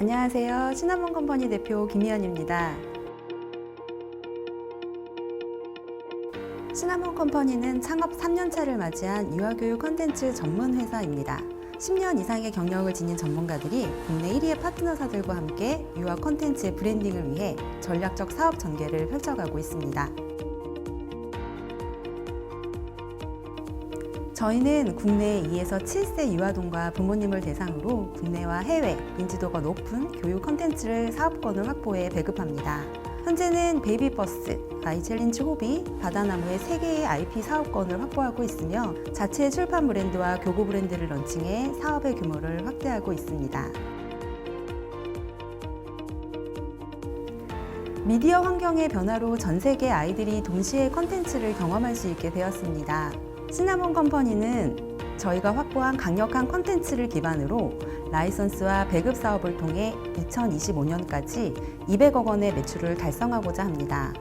안녕하세요. 시나몬 컴퍼니 대표 김희연입니다. 시나몬 컴퍼니는 창업 3년차를 맞이한 유아교육 컨텐츠 전문 회사입니다. 10년 이상의 경력을 지닌 전문가들이 국내 1위의 파트너사들과 함께 유아 컨텐츠의 브랜딩을 위해 전략적 사업 전개를 펼쳐가고 있습니다. 저희는 국내 2에서 7세 유아동과 부모님을 대상으로 국내와 해외 인지도가 높은 교육 컨텐츠를 사업권을 확보해 배급합니다. 현재는 베이비버스, 아이챌린지 호비, 바다나무의 3개의 IP 사업권을 확보하고 있으며 자체 출판 브랜드와 교구 브랜드를 런칭해 사업의 규모를 확대하고 있습니다. 미디어 환경의 변화로 전 세계 아이들이 동시에 컨텐츠를 경험할 수 있게 되었습니다. 시나몬 컴퍼니는 저희가 확보한 강력한 컨텐츠를 기반으로 라이선스와 배급 사업을 통해 2025년까지 200억 원의 매출을 달성하고자 합니다.